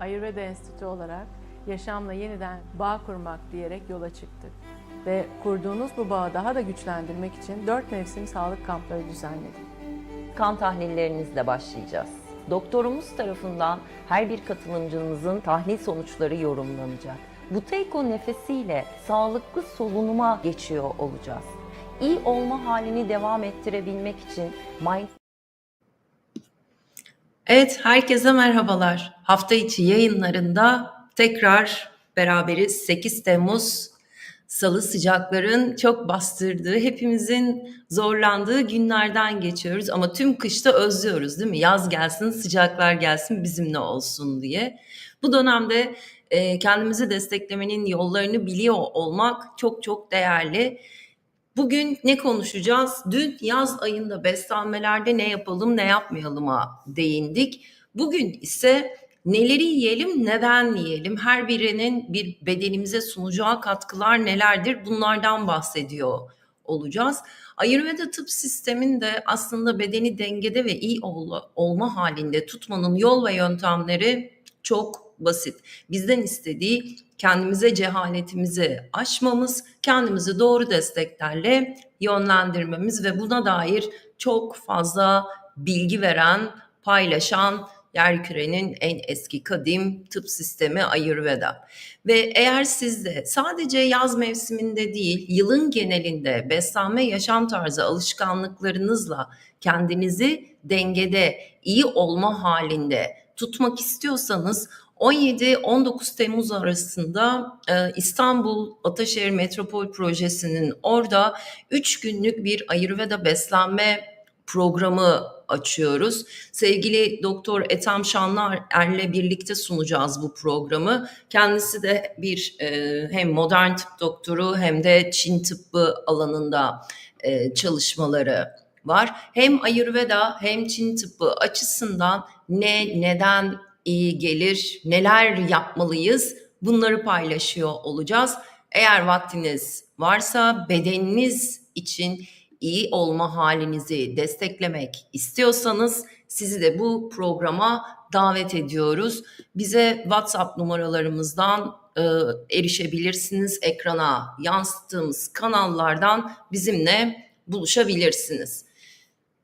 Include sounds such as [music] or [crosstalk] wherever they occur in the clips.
Ayurveda Enstitü olarak yaşamla yeniden bağ kurmak diyerek yola çıktık. Ve kurduğunuz bu bağı daha da güçlendirmek için 4 mevsim sağlık kampları düzenledik. kan tahlillerinizle başlayacağız. Doktorumuz tarafından her bir katılımcımızın tahlil sonuçları yorumlanacak. Buteyko nefesiyle sağlıklı solunuma geçiyor olacağız. İyi olma halini devam ettirebilmek için mind Evet, herkese merhabalar. Hafta içi yayınlarında tekrar beraberiz. 8 Temmuz Salı sıcakların çok bastırdığı, hepimizin zorlandığı günlerden geçiyoruz. Ama tüm kışta özlüyoruz değil mi? Yaz gelsin, sıcaklar gelsin, bizimle olsun diye. Bu dönemde e, kendimizi desteklemenin yollarını biliyor olmak çok çok değerli. Bugün ne konuşacağız? Dün yaz ayında beslenmelerde ne yapalım ne yapmayalıma değindik. Bugün ise neleri yiyelim, neden yiyelim? Her birinin bir bedenimize sunacağı katkılar nelerdir? Bunlardan bahsediyor olacağız. Ayurveda tıp sisteminde aslında bedeni dengede ve iyi ol- olma halinde tutmanın yol ve yöntemleri çok basit. Bizden istediği kendimize cehaletimizi aşmamız, kendimizi doğru desteklerle yönlendirmemiz ve buna dair çok fazla bilgi veren, paylaşan yerkürenin en eski kadim tıp sistemi Ayurveda. Ve eğer siz de sadece yaz mevsiminde değil, yılın genelinde beslenme yaşam tarzı alışkanlıklarınızla kendinizi dengede, iyi olma halinde tutmak istiyorsanız 17-19 Temmuz arasında e, İstanbul Ataşehir Metropol Projesi'nin orada 3 günlük bir Ayurveda beslenme programı açıyoruz. Sevgili Doktor Ethem Şanlıer'le birlikte sunacağız bu programı. Kendisi de bir e, hem modern tıp doktoru hem de Çin tıbbı alanında e, çalışmaları var. Hem Ayurveda hem Çin tıbbı açısından ne, neden iyi gelir, neler yapmalıyız bunları paylaşıyor olacağız. Eğer vaktiniz varsa bedeniniz için iyi olma halinizi desteklemek istiyorsanız sizi de bu programa davet ediyoruz. Bize WhatsApp numaralarımızdan e, erişebilirsiniz. Ekrana yansıttığımız kanallardan bizimle buluşabilirsiniz.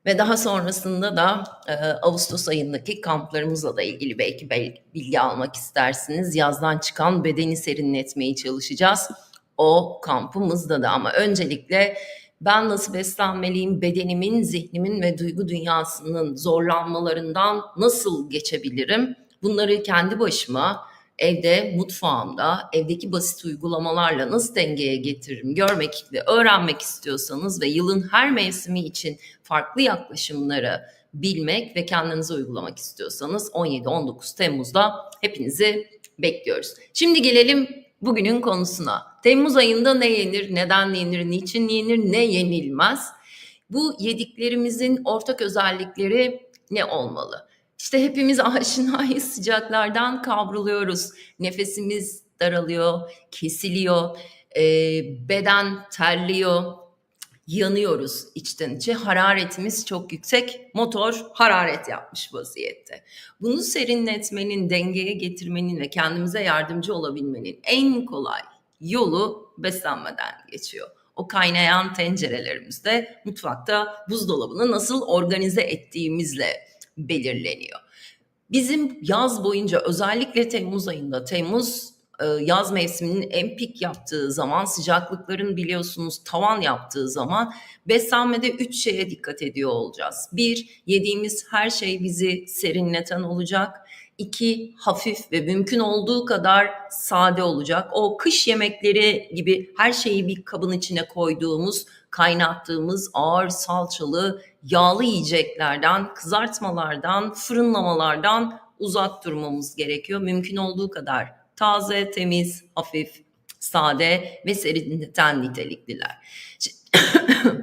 Ve daha sonrasında da e, Ağustos ayındaki kamplarımızla da ilgili belki bel- bilgi almak istersiniz. Yazdan çıkan bedeni serinletmeye çalışacağız. O kampımızda da ama öncelikle ben nasıl beslenmeliyim, bedenimin, zihnimin ve duygu dünyasının zorlanmalarından nasıl geçebilirim? Bunları kendi başıma evde, mutfağımda, evdeki basit uygulamalarla nasıl dengeye getiririm görmek ve öğrenmek istiyorsanız ve yılın her mevsimi için farklı yaklaşımları bilmek ve kendinize uygulamak istiyorsanız 17-19 Temmuz'da hepinizi bekliyoruz. Şimdi gelelim bugünün konusuna. Temmuz ayında ne yenir, neden yenir, niçin yenir, ne yenilmez? Bu yediklerimizin ortak özellikleri ne olmalı? İşte hepimiz [laughs] aşinayız sıcaklardan kavruluyoruz. Nefesimiz daralıyor, kesiliyor, e, beden terliyor, yanıyoruz içten içe. Hararetimiz çok yüksek. Motor hararet yapmış vaziyette. Bunu serinletmenin, dengeye getirmenin ve kendimize yardımcı olabilmenin en kolay yolu beslenmeden geçiyor. O kaynayan tencerelerimizde mutfakta buzdolabını nasıl organize ettiğimizle belirleniyor. Bizim yaz boyunca özellikle Temmuz ayında, Temmuz e, yaz mevsiminin en pik yaptığı zaman, sıcaklıkların biliyorsunuz tavan yaptığı zaman beslenmede üç şeye dikkat ediyor olacağız. Bir, yediğimiz her şey bizi serinleten olacak. İki, hafif ve mümkün olduğu kadar sade olacak. O kış yemekleri gibi her şeyi bir kabın içine koyduğumuz, kaynattığımız ağır salçalı, yağlı yiyeceklerden, kızartmalardan, fırınlamalardan uzak durmamız gerekiyor. Mümkün olduğu kadar taze, temiz, hafif, sade ve serinleten nitelikliler. [coughs]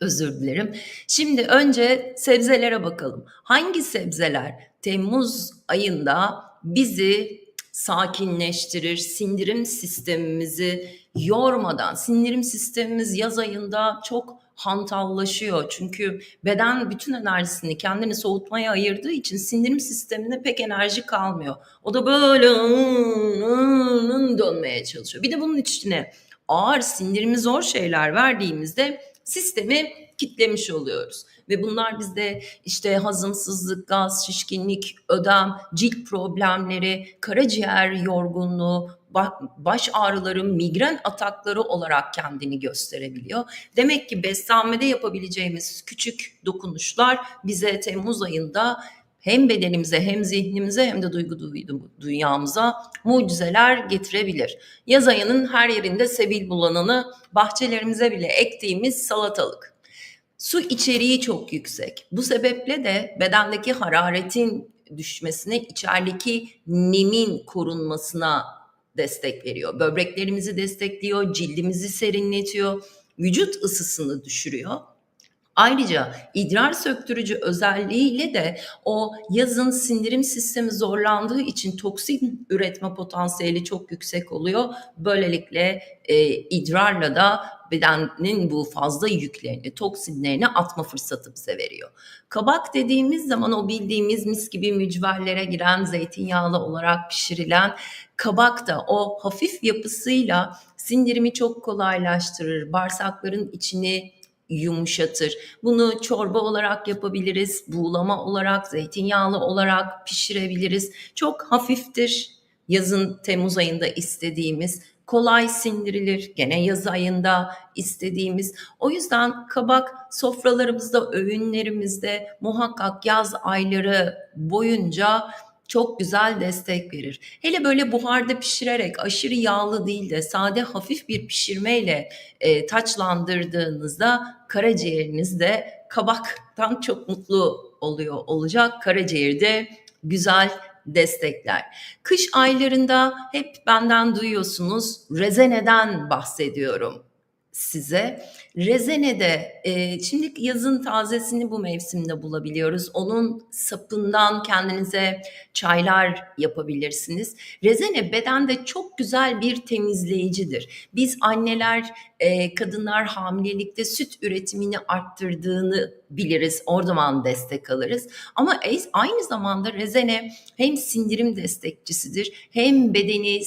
Özür dilerim. Şimdi önce sebzelere bakalım. Hangi sebzeler Temmuz ayında bizi sakinleştirir, sindirim sistemimizi yormadan, sindirim sistemimiz yaz ayında çok hantallaşıyor. Çünkü beden bütün enerjisini kendini soğutmaya ayırdığı için sindirim sistemine pek enerji kalmıyor. O da böyle dönmeye çalışıyor. Bir de bunun içine ağır sindirimi zor şeyler verdiğimizde sistemi kitlemiş oluyoruz. Ve bunlar bizde işte hazımsızlık, gaz, şişkinlik, ödem, cilt problemleri, karaciğer yorgunluğu, ba- baş ağrıları, migren atakları olarak kendini gösterebiliyor. Demek ki beslenmede yapabileceğimiz küçük dokunuşlar bize Temmuz ayında hem bedenimize hem zihnimize hem de duygu duy- dünyamıza mucizeler getirebilir. Yaz ayının her yerinde sebil bulananı bahçelerimize bile ektiğimiz salatalık. Su içeriği çok yüksek. Bu sebeple de bedendeki hararetin düşmesine, içerideki nemin korunmasına destek veriyor. Böbreklerimizi destekliyor, cildimizi serinletiyor, vücut ısısını düşürüyor. Ayrıca idrar söktürücü özelliğiyle de o yazın sindirim sistemi zorlandığı için toksin üretme potansiyeli çok yüksek oluyor. Böylelikle e, idrarla da bedenin bu fazla yüklerini, toksinlerini atma fırsatı bize veriyor. Kabak dediğimiz zaman o bildiğimiz mis gibi mücverlere giren zeytinyağlı olarak pişirilen kabak da o hafif yapısıyla sindirimi çok kolaylaştırır. Bağırsakların içini yumuşatır. Bunu çorba olarak yapabiliriz, buğulama olarak, zeytinyağlı olarak pişirebiliriz. Çok hafiftir. Yazın Temmuz ayında istediğimiz kolay sindirilir. Gene yaz ayında istediğimiz. O yüzden kabak sofralarımızda, öğünlerimizde muhakkak yaz ayları boyunca çok güzel destek verir. Hele böyle buharda pişirerek aşırı yağlı değil de sade hafif bir pişirmeyle e, taçlandırdığınızda karaciğeriniz de kabaktan çok mutlu oluyor olacak. Karaciğeri de güzel destekler. Kış aylarında hep benden duyuyorsunuz rezeneden bahsediyorum size. Rezenede e, şimdi yazın tazesini bu mevsimde bulabiliyoruz. Onun sapından kendinize çaylar yapabilirsiniz. Rezene bedende çok güzel bir temizleyicidir. Biz anneler, e, kadınlar hamilelikte süt üretimini arttırdığını biliriz. Oradan destek alırız. Ama e- aynı zamanda rezene hem sindirim destekçisidir hem bedeni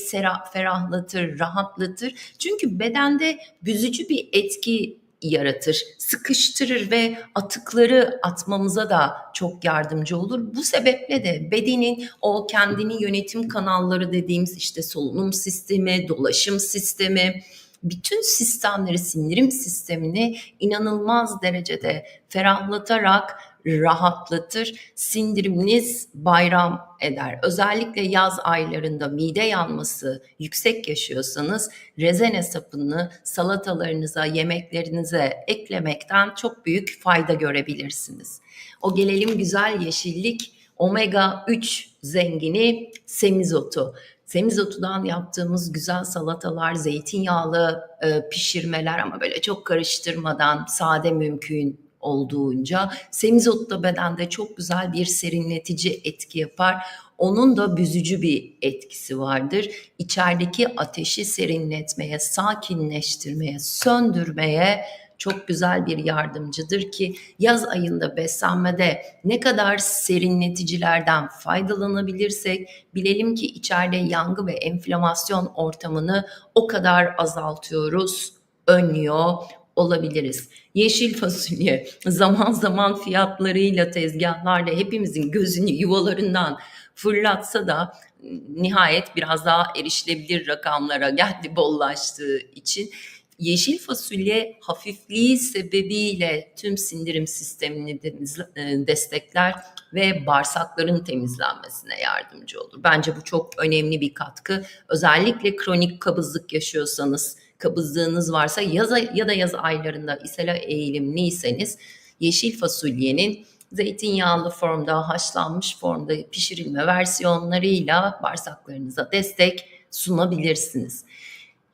ferahlatır, rahatlatır. Çünkü bedende büzücü bir etki yaratır, sıkıştırır ve atıkları atmamıza da çok yardımcı olur. Bu sebeple de bedenin o kendini yönetim kanalları dediğimiz işte solunum sistemi, dolaşım sistemi, bütün sistemleri, sindirim sistemini inanılmaz derecede ferahlatarak rahatlatır. Sindiriminiz bayram eder. Özellikle yaz aylarında mide yanması yüksek yaşıyorsanız rezene sapını salatalarınıza, yemeklerinize eklemekten çok büyük fayda görebilirsiniz. O gelelim güzel yeşillik omega 3 zengini semizotu. Semizotudan yaptığımız güzel salatalar, zeytinyağlı e, pişirmeler ama böyle çok karıştırmadan sade mümkün olduğunca semizot da bedende çok güzel bir serinletici etki yapar. Onun da büzücü bir etkisi vardır. İçerideki ateşi serinletmeye, sakinleştirmeye, söndürmeye çok güzel bir yardımcıdır ki yaz ayında beslenmede ne kadar serinleticilerden faydalanabilirsek bilelim ki içeride yangı ve enflamasyon ortamını o kadar azaltıyoruz, önlüyor olabiliriz. Yeşil fasulye [laughs] zaman zaman fiyatlarıyla tezgahlarla hepimizin gözünü yuvalarından fırlatsa da nihayet biraz daha erişilebilir rakamlara geldi bollaştığı için yeşil fasulye hafifliği sebebiyle tüm sindirim sistemini destekler ve bağırsakların temizlenmesine yardımcı olur. Bence bu çok önemli bir katkı. Özellikle kronik kabızlık yaşıyorsanız, kabızlığınız varsa yaz ya da yaz aylarında ishale eğilimliyseniz yeşil fasulyenin zeytinyağlı formda, haşlanmış formda pişirilme versiyonlarıyla bağırsaklarınıza destek sunabilirsiniz.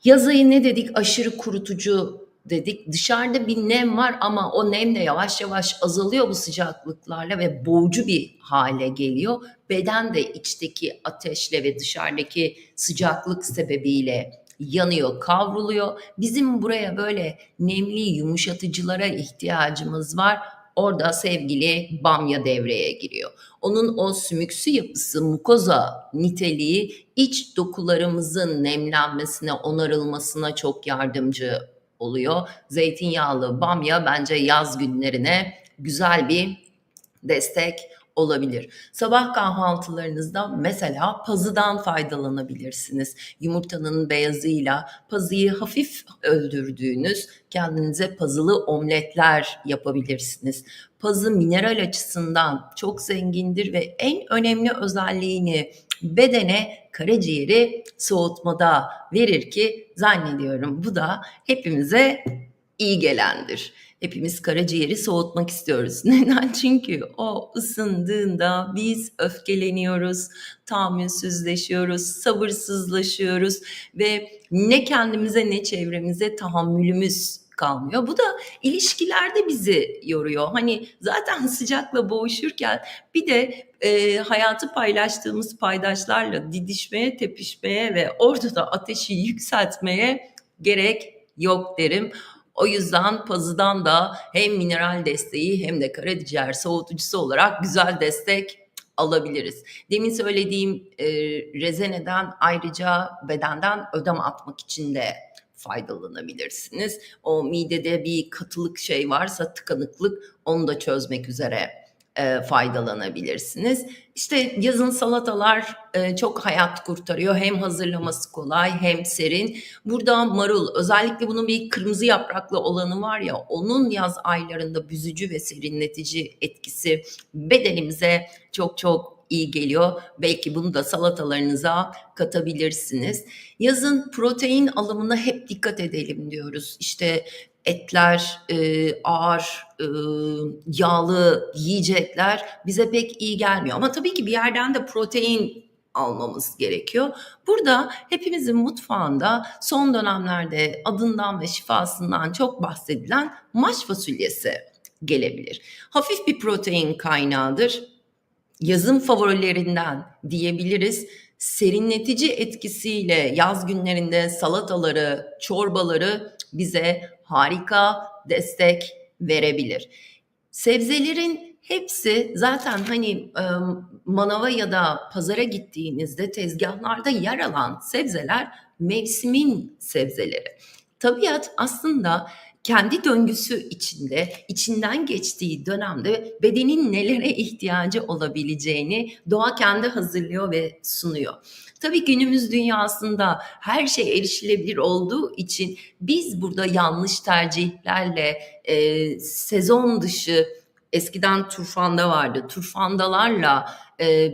Yaz ayı ne dedik? Aşırı kurutucu dedik. Dışarıda bir nem var ama o nem de yavaş yavaş azalıyor bu sıcaklıklarla ve boğucu bir hale geliyor. Beden de içteki ateşle ve dışarıdaki sıcaklık sebebiyle yanıyor, kavruluyor. Bizim buraya böyle nemli yumuşatıcılara ihtiyacımız var. Orada sevgili bamya devreye giriyor. Onun o sümüksü yapısı, mukoza niteliği iç dokularımızın nemlenmesine, onarılmasına çok yardımcı oluyor. Zeytinyağlı bamya bence yaz günlerine güzel bir destek olabilir. Sabah kahvaltılarınızda mesela pazıdan faydalanabilirsiniz. Yumurtanın beyazıyla pazıyı hafif öldürdüğünüz kendinize pazılı omletler yapabilirsiniz. Pazı mineral açısından çok zengindir ve en önemli özelliğini bedene karaciğeri soğutmada verir ki zannediyorum bu da hepimize iyi gelendir. Hepimiz karaciğeri soğutmak istiyoruz. [laughs] Neden? Çünkü o ısındığında biz öfkeleniyoruz, tahammülsüzleşiyoruz, sabırsızlaşıyoruz ve ne kendimize ne çevremize tahammülümüz kalmıyor. Bu da ilişkilerde bizi yoruyor. Hani zaten sıcakla boğuşurken bir de e, hayatı paylaştığımız paydaşlarla didişmeye, tepişmeye ve orada da ateşi yükseltmeye gerek yok derim. O yüzden pazıdan da hem mineral desteği hem de karaciğer soğutucusu olarak güzel destek alabiliriz. Demin söylediğim e, rezeneden ayrıca bedenden ödem atmak için de faydalanabilirsiniz. O midede bir katılık şey varsa tıkanıklık onu da çözmek üzere e, faydalanabilirsiniz. İşte yazın salatalar e, çok hayat kurtarıyor. Hem hazırlaması kolay hem serin. Burada marul özellikle bunun bir kırmızı yapraklı olanı var ya onun yaz aylarında büzücü ve serinletici etkisi bedenimize çok çok iyi geliyor. Belki bunu da salatalarınıza katabilirsiniz. Yazın protein alımına hep dikkat edelim diyoruz. İşte etler, e, ağır, e, yağlı yiyecekler bize pek iyi gelmiyor. Ama tabii ki bir yerden de protein almamız gerekiyor. Burada hepimizin mutfağında son dönemlerde adından ve şifasından çok bahsedilen maş fasulyesi gelebilir. Hafif bir protein kaynağıdır. Yazın favorilerinden diyebiliriz. Serinletici etkisiyle yaz günlerinde salataları, çorbaları bize harika destek verebilir. Sebzelerin hepsi zaten hani manava ya da pazara gittiğinizde tezgahlarda yer alan sebzeler mevsimin sebzeleri. Tabiat aslında kendi döngüsü içinde, içinden geçtiği dönemde bedenin nelere ihtiyacı olabileceğini doğa kendi hazırlıyor ve sunuyor. Tabii günümüz dünyasında her şey erişilebilir olduğu için biz burada yanlış tercihlerle e, sezon dışı eskiden turfanda vardı. Turfandalarla e,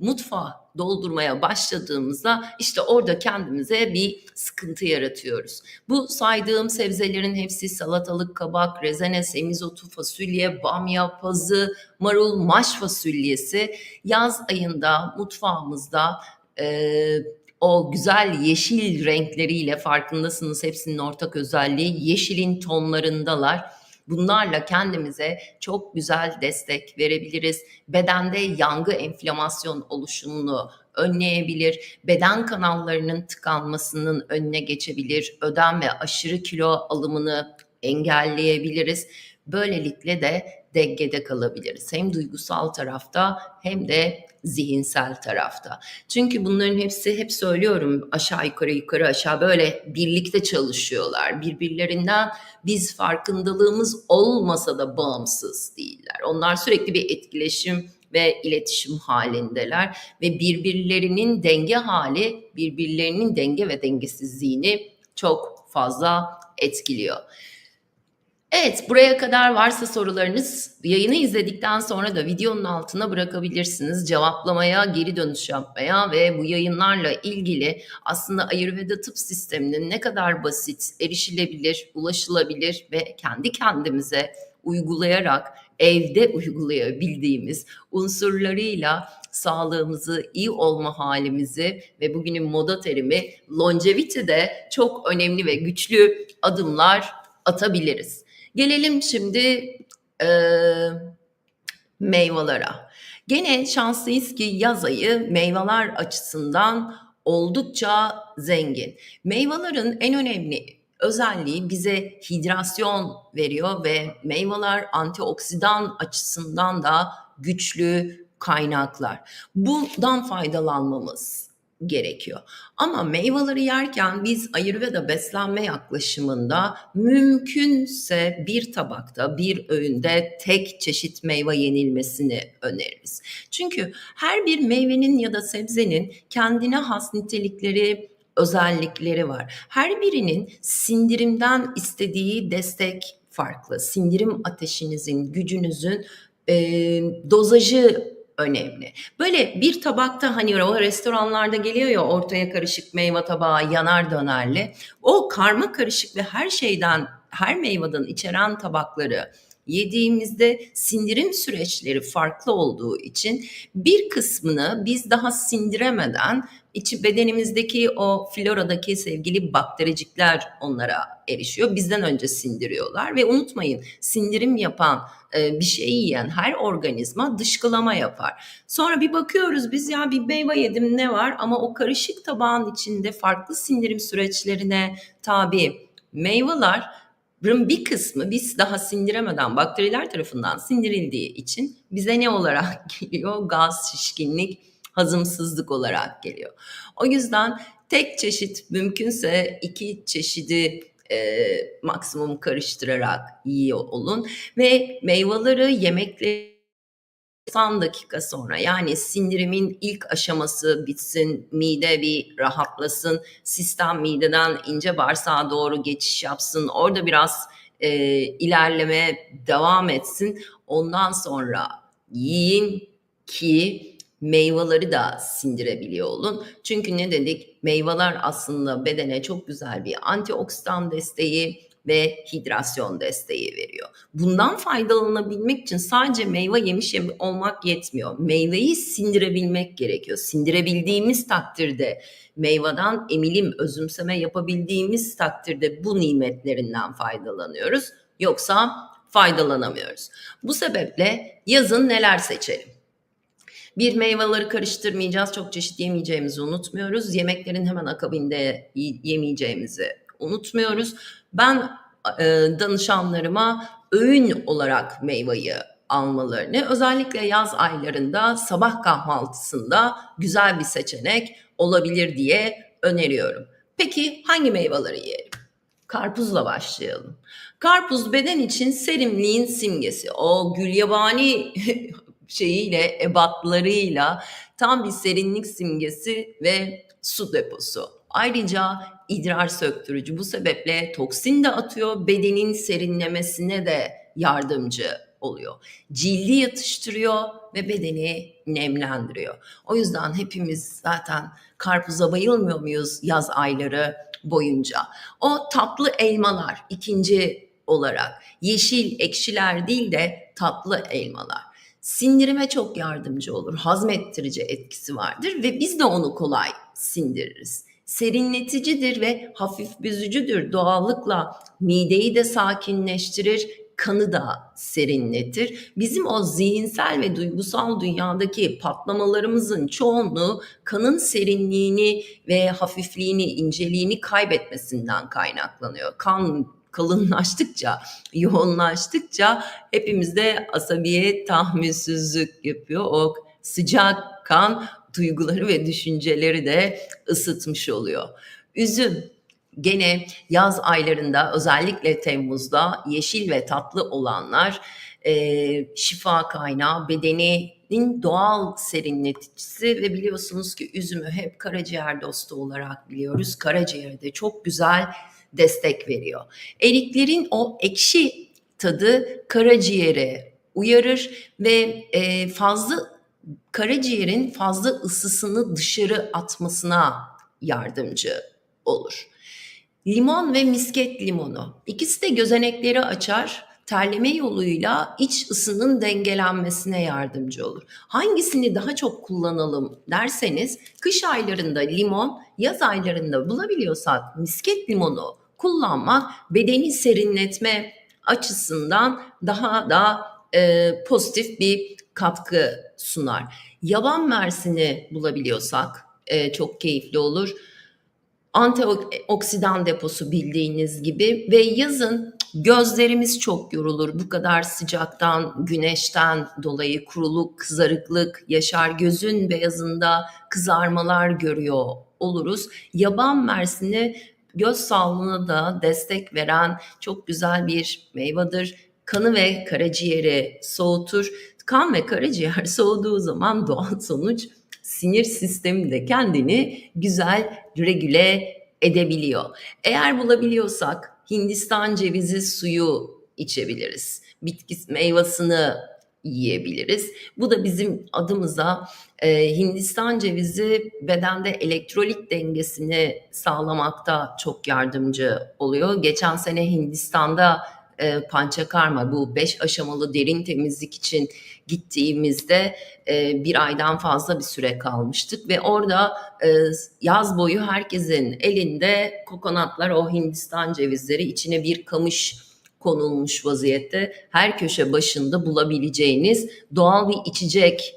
mutfağı doldurmaya başladığımızda işte orada kendimize bir sıkıntı yaratıyoruz. Bu saydığım sebzelerin hepsi salatalık, kabak, rezene, semizotu, fasulye, bamya, pazı, marul, maş fasulyesi yaz ayında mutfağımızda e, o güzel yeşil renkleriyle farkındasınız hepsinin ortak özelliği yeşilin tonlarındalar. Bunlarla kendimize çok güzel destek verebiliriz. Bedende yangı enflamasyon oluşumunu önleyebilir. Beden kanallarının tıkanmasının önüne geçebilir. Ödem ve aşırı kilo alımını engelleyebiliriz. Böylelikle de dengede kalabiliriz. Hem duygusal tarafta hem de zihinsel tarafta. Çünkü bunların hepsi hep söylüyorum aşağı yukarı yukarı aşağı böyle birlikte çalışıyorlar. Birbirlerinden biz farkındalığımız olmasa da bağımsız değiller. Onlar sürekli bir etkileşim ve iletişim halindeler ve birbirlerinin denge hali birbirlerinin denge ve dengesizliğini çok fazla etkiliyor. Evet, buraya kadar varsa sorularınız yayını izledikten sonra da videonun altına bırakabilirsiniz. Cevaplamaya, geri dönüş yapmaya ve bu yayınlarla ilgili aslında Ayurveda tıp sisteminin ne kadar basit, erişilebilir, ulaşılabilir ve kendi kendimize uygulayarak evde uygulayabildiğimiz unsurlarıyla sağlığımızı, iyi olma halimizi ve bugünün moda terimi longevity'de çok önemli ve güçlü adımlar atabiliriz. Gelelim şimdi e, meyvelere. Gene şanslıyız ki yaz ayı meyveler açısından oldukça zengin. Meyvelerin en önemli özelliği bize hidrasyon veriyor ve meyveler antioksidan açısından da güçlü kaynaklar. Bundan faydalanmamız gerekiyor. Ama meyveleri yerken biz Ayurveda beslenme yaklaşımında mümkünse bir tabakta, bir öğünde tek çeşit meyve yenilmesini öneririz. Çünkü her bir meyvenin ya da sebzenin kendine has nitelikleri, özellikleri var. Her birinin sindirimden istediği destek farklı. Sindirim ateşinizin, gücünüzün e, dozajı önemli. Böyle bir tabakta hani o restoranlarda geliyor ya ortaya karışık meyve tabağı yanar dönerli. O karma karışık ve her şeyden her meyveden içeren tabakları yediğimizde sindirim süreçleri farklı olduğu için bir kısmını biz daha sindiremeden içi bedenimizdeki o floradaki sevgili baktericikler onlara erişiyor. Bizden önce sindiriyorlar ve unutmayın sindirim yapan e, bir şey yiyen her organizma dışkılama yapar. Sonra bir bakıyoruz biz ya bir meyve yedim ne var ama o karışık tabağın içinde farklı sindirim süreçlerine tabi meyveler bir kısmı biz daha sindiremeden bakteriler tarafından sindirildiği için bize ne olarak [laughs] geliyor? Gaz, şişkinlik, hazımsızlık olarak geliyor. O yüzden tek çeşit mümkünse iki çeşidi e, maksimum karıştırarak yiyor olun ve meyveleri yemekleri 90 dakika sonra yani sindirimin ilk aşaması bitsin, mide bir rahatlasın, sistem mideden ince bağırsağa doğru geçiş yapsın, orada biraz e, ilerleme devam etsin. Ondan sonra yiyin ki meyveleri de sindirebiliyor olun. Çünkü ne dedik? Meyveler aslında bedene çok güzel bir antioksidan desteği ve hidrasyon desteği veriyor. Bundan faydalanabilmek için sadece meyve yemiş olmak yetmiyor. Meyveyi sindirebilmek gerekiyor. Sindirebildiğimiz takdirde meyveden emilim, özümseme yapabildiğimiz takdirde bu nimetlerinden faydalanıyoruz. Yoksa faydalanamıyoruz. Bu sebeple yazın neler seçelim? Bir meyveleri karıştırmayacağız. Çok çeşit yemeyeceğimizi unutmuyoruz. Yemeklerin hemen akabinde yemeyeceğimizi unutmuyoruz. Ben e, danışanlarıma öğün olarak meyveyi almalarını özellikle yaz aylarında sabah kahvaltısında güzel bir seçenek olabilir diye öneriyorum. Peki hangi meyveleri yiyelim? Karpuzla başlayalım. Karpuz beden için serimliğin simgesi. O gülyabani [laughs] şeyiyle, ebatlarıyla tam bir serinlik simgesi ve su deposu. Ayrıca idrar söktürücü. Bu sebeple toksin de atıyor, bedenin serinlemesine de yardımcı oluyor. Cildi yatıştırıyor ve bedeni nemlendiriyor. O yüzden hepimiz zaten karpuza bayılmıyor muyuz yaz ayları boyunca? O tatlı elmalar ikinci olarak yeşil ekşiler değil de tatlı elmalar sindirime çok yardımcı olur. Hazmettirici etkisi vardır ve biz de onu kolay sindiririz. Serinleticidir ve hafif büzücüdür. Doğallıkla mideyi de sakinleştirir, kanı da serinletir. Bizim o zihinsel ve duygusal dünyadaki patlamalarımızın çoğunluğu kanın serinliğini ve hafifliğini, inceliğini kaybetmesinden kaynaklanıyor. Kan kalınlaştıkça, [laughs] yoğunlaştıkça hepimizde asabiyet, tahammülsüzlük yapıyor. O sıcak kan duyguları ve düşünceleri de ısıtmış oluyor. Üzüm gene yaz aylarında özellikle Temmuz'da yeşil ve tatlı olanlar e, şifa kaynağı, bedeninin doğal serinleticisi ve biliyorsunuz ki üzümü hep karaciğer dostu olarak biliyoruz. Karaciğerde de çok güzel destek veriyor. Eriklerin o ekşi tadı karaciğere uyarır ve e, fazla karaciğerin fazla ısısını dışarı atmasına yardımcı olur. Limon ve misket limonu ikisi de gözenekleri açar terleme yoluyla iç ısının dengelenmesine yardımcı olur. Hangisini daha çok kullanalım derseniz kış aylarında limon, yaz aylarında bulabiliyorsak misket limonu kullanmak bedeni serinletme açısından daha da e, pozitif bir katkı sunar. Yaban mersini bulabiliyorsak e, çok keyifli olur. Antioksidan deposu bildiğiniz gibi ve yazın gözlerimiz çok yorulur. Bu kadar sıcaktan, güneşten dolayı kuruluk, kızarıklık yaşar. Gözün beyazında kızarmalar görüyor oluruz. Yaban mersini göz sağlığına da destek veren çok güzel bir meyvedir. Kanı ve karaciğeri soğutur. Kan ve karaciğer [laughs] soğuduğu zaman doğal sonuç sinir sistemi de kendini güzel regüle edebiliyor. Eğer bulabiliyorsak Hindistan cevizi suyu içebiliriz. Bitki meyvasını yiyebiliriz. Bu da bizim adımıza e, Hindistan cevizi bedende elektrolit dengesini sağlamakta çok yardımcı oluyor. Geçen sene Hindistan'da e, pançakarma bu beş aşamalı derin temizlik için gittiğimizde e, bir aydan fazla bir süre kalmıştık ve orada e, yaz boyu herkesin elinde kokonatlar o Hindistan cevizleri içine bir kamış konulmuş vaziyette her köşe başında bulabileceğiniz doğal bir içecek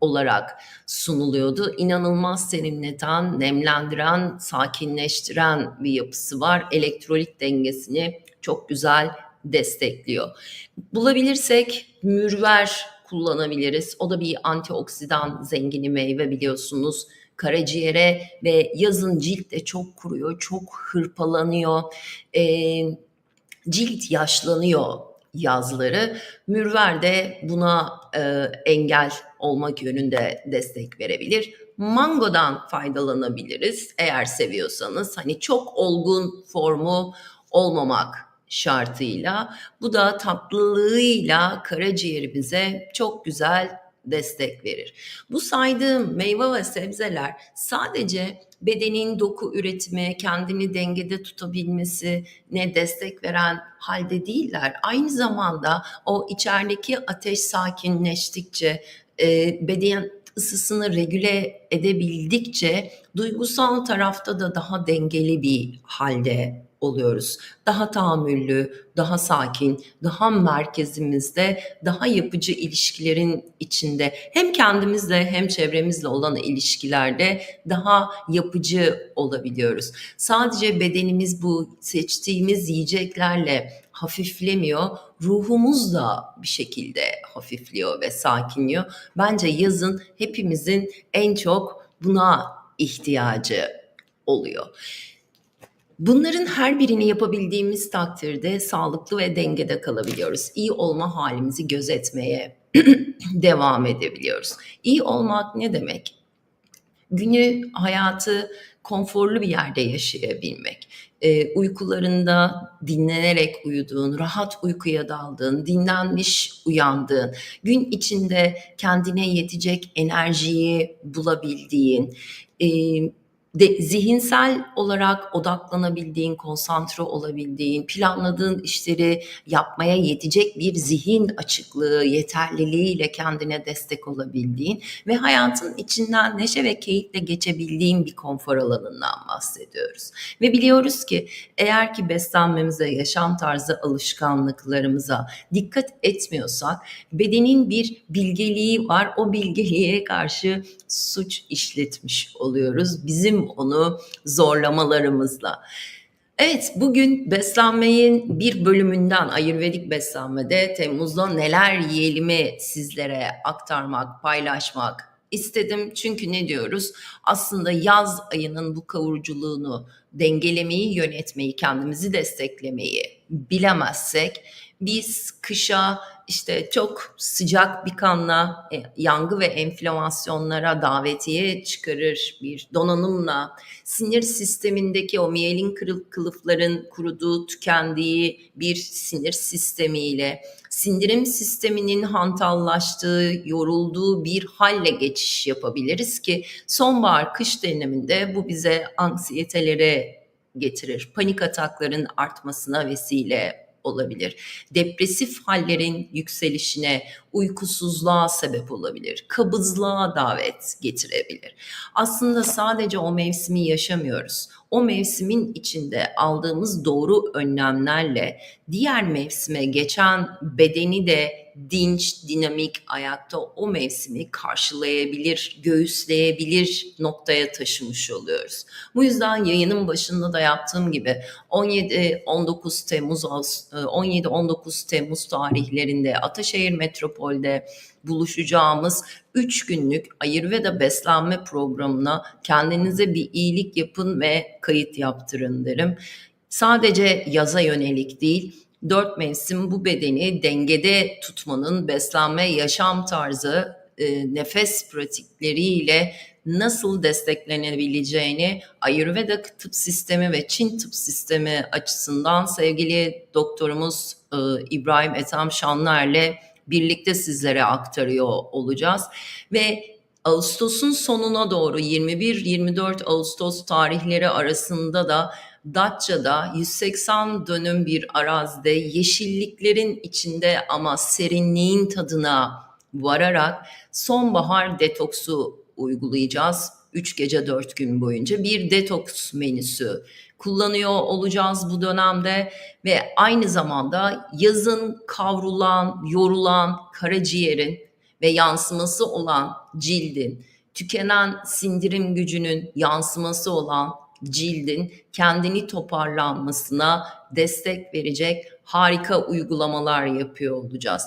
olarak sunuluyordu. İnanılmaz serinleten, nemlendiren, sakinleştiren bir yapısı var. Elektrolit dengesini çok güzel destekliyor. Bulabilirsek mürver kullanabiliriz. O da bir antioksidan zengini meyve biliyorsunuz. Karaciğere ve yazın cilt de çok kuruyor, çok hırpalanıyor. Ee, cilt yaşlanıyor yazları. Mürver de buna e, engel olmak yönünde destek verebilir. Mangodan faydalanabiliriz eğer seviyorsanız. Hani çok olgun formu olmamak şartıyla. Bu da tatlılığıyla karaciğerimize çok güzel destek verir. Bu saydığım meyve ve sebzeler sadece bedenin doku üretimi, kendini dengede tutabilmesi ne destek veren halde değiller. Aynı zamanda o içerideki ateş sakinleştikçe, e, beden ısısını regüle edebildikçe duygusal tarafta da daha dengeli bir halde oluyoruz. Daha tahammüllü, daha sakin, daha merkezimizde, daha yapıcı ilişkilerin içinde hem kendimizle hem çevremizle olan ilişkilerde daha yapıcı olabiliyoruz. Sadece bedenimiz bu seçtiğimiz yiyeceklerle hafiflemiyor. Ruhumuz da bir şekilde hafifliyor ve sakinliyor. Bence yazın hepimizin en çok buna ihtiyacı oluyor. Bunların her birini yapabildiğimiz takdirde sağlıklı ve dengede kalabiliyoruz. İyi olma halimizi gözetmeye [clears throat] devam edebiliyoruz. İyi olmak ne demek? Günü, hayatı konforlu bir yerde yaşayabilmek. Ee, uykularında dinlenerek uyuduğun, rahat uykuya daldığın, dinlenmiş uyandığın, gün içinde kendine yetecek enerjiyi bulabildiğin, e, de, zihinsel olarak odaklanabildiğin, konsantre olabildiğin, planladığın işleri yapmaya yetecek bir zihin açıklığı, yeterliliğiyle kendine destek olabildiğin ve hayatın içinden neşe ve keyifle geçebildiğin bir konfor alanından bahsediyoruz. Ve biliyoruz ki eğer ki beslenmemize, yaşam tarzı alışkanlıklarımıza dikkat etmiyorsak bedenin bir bilgeliği var. O bilgeliğe karşı suç işletmiş oluyoruz. Bizim onu zorlamalarımızla. Evet bugün beslenmeyin bir bölümünden Ayurvedik beslenmede Temmuz'da neler yiyelimi sizlere aktarmak, paylaşmak istedim. Çünkü ne diyoruz? Aslında yaz ayının bu kavuruculuğunu dengelemeyi, yönetmeyi, kendimizi desteklemeyi bilemezsek biz kışa işte çok sıcak bir kanla e, yangı ve enflamasyonlara davetiye çıkarır bir donanımla sinir sistemindeki o miyelin kılıfların kuruduğu, tükendiği bir sinir sistemiyle sindirim sisteminin hantallaştığı, yorulduğu bir halle geçiş yapabiliriz ki sonbahar kış döneminde bu bize anksiyetelere getirir. Panik atakların artmasına vesile olabilir. Depresif hallerin yükselişine, uykusuzluğa sebep olabilir. Kabızlığa davet getirebilir. Aslında sadece o mevsimi yaşamıyoruz. O mevsimin içinde aldığımız doğru önlemlerle diğer mevsime geçen bedeni de dinç, dinamik, ayakta o mevsimi karşılayabilir, göğüsleyebilir noktaya taşımış oluyoruz. Bu yüzden yayının başında da yaptığım gibi 17-19 Temmuz 17-19 Temmuz tarihlerinde Ataşehir Metropol'de buluşacağımız 3 günlük Ayurveda beslenme programına kendinize bir iyilik yapın ve kayıt yaptırın derim. Sadece yaza yönelik değil, dört mevsim bu bedeni dengede tutmanın beslenme, yaşam tarzı, e, nefes pratikleriyle nasıl desteklenebileceğini Ayurveda tıp sistemi ve Çin tıp sistemi açısından sevgili doktorumuz e, İbrahim Ethem Şanlar'le birlikte sizlere aktarıyor olacağız. Ve Ağustos'un sonuna doğru 21-24 Ağustos tarihleri arasında da Datça'da 180 dönüm bir arazide yeşilliklerin içinde ama serinliğin tadına vararak sonbahar detoksu uygulayacağız. 3 gece 4 gün boyunca bir detoks menüsü kullanıyor olacağız bu dönemde ve aynı zamanda yazın kavrulan, yorulan karaciğerin ve yansıması olan cildin, tükenen sindirim gücünün yansıması olan cildin kendini toparlanmasına destek verecek harika uygulamalar yapıyor olacağız.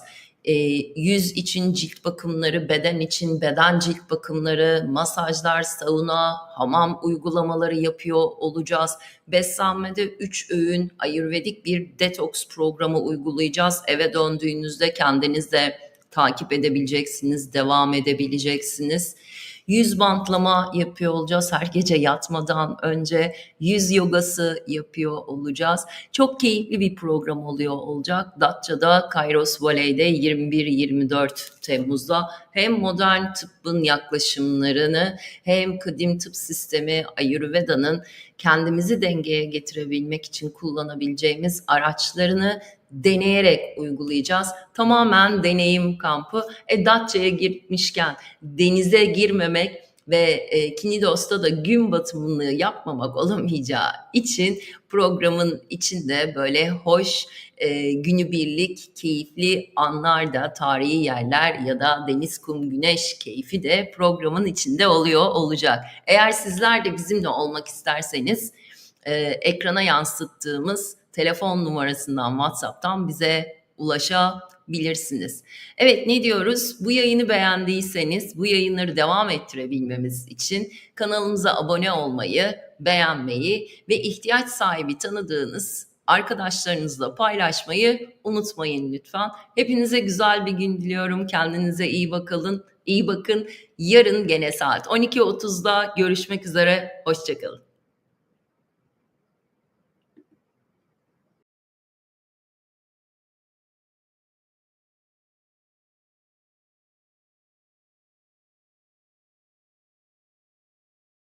E, yüz için cilt bakımları, beden için beden cilt bakımları, masajlar, sauna, hamam uygulamaları yapıyor olacağız. Beslenmede 3 öğün ayurvedik bir detoks programı uygulayacağız. Eve döndüğünüzde kendiniz takip edebileceksiniz, devam edebileceksiniz. Yüz bantlama yapıyor olacağız her gece yatmadan önce. Yüz yogası yapıyor olacağız. Çok keyifli bir program oluyor olacak. Datça'da Kairos Valley'de 21-24 Temmuz'da hem modern tıbbın yaklaşımlarını hem kadim tıp sistemi Ayurveda'nın kendimizi dengeye getirebilmek için kullanabileceğimiz araçlarını deneyerek uygulayacağız. Tamamen deneyim kampı. E Datça'ya girmişken denize girmemek ve e, Kinidos'ta da gün batımını yapmamak olamayacağı için programın içinde böyle hoş e, günübirlik keyifli anlar da tarihi yerler ya da deniz kum güneş keyfi de programın içinde oluyor olacak. Eğer sizler de bizimle olmak isterseniz e, ekrana yansıttığımız telefon numarasından WhatsApp'tan bize ulaşabilirsiniz. Evet ne diyoruz? Bu yayını beğendiyseniz bu yayınları devam ettirebilmemiz için kanalımıza abone olmayı, beğenmeyi ve ihtiyaç sahibi tanıdığınız arkadaşlarınızla paylaşmayı unutmayın lütfen. Hepinize güzel bir gün diliyorum. Kendinize iyi bakalım. İyi bakın. Yarın gene saat 12.30'da görüşmek üzere. Hoşçakalın.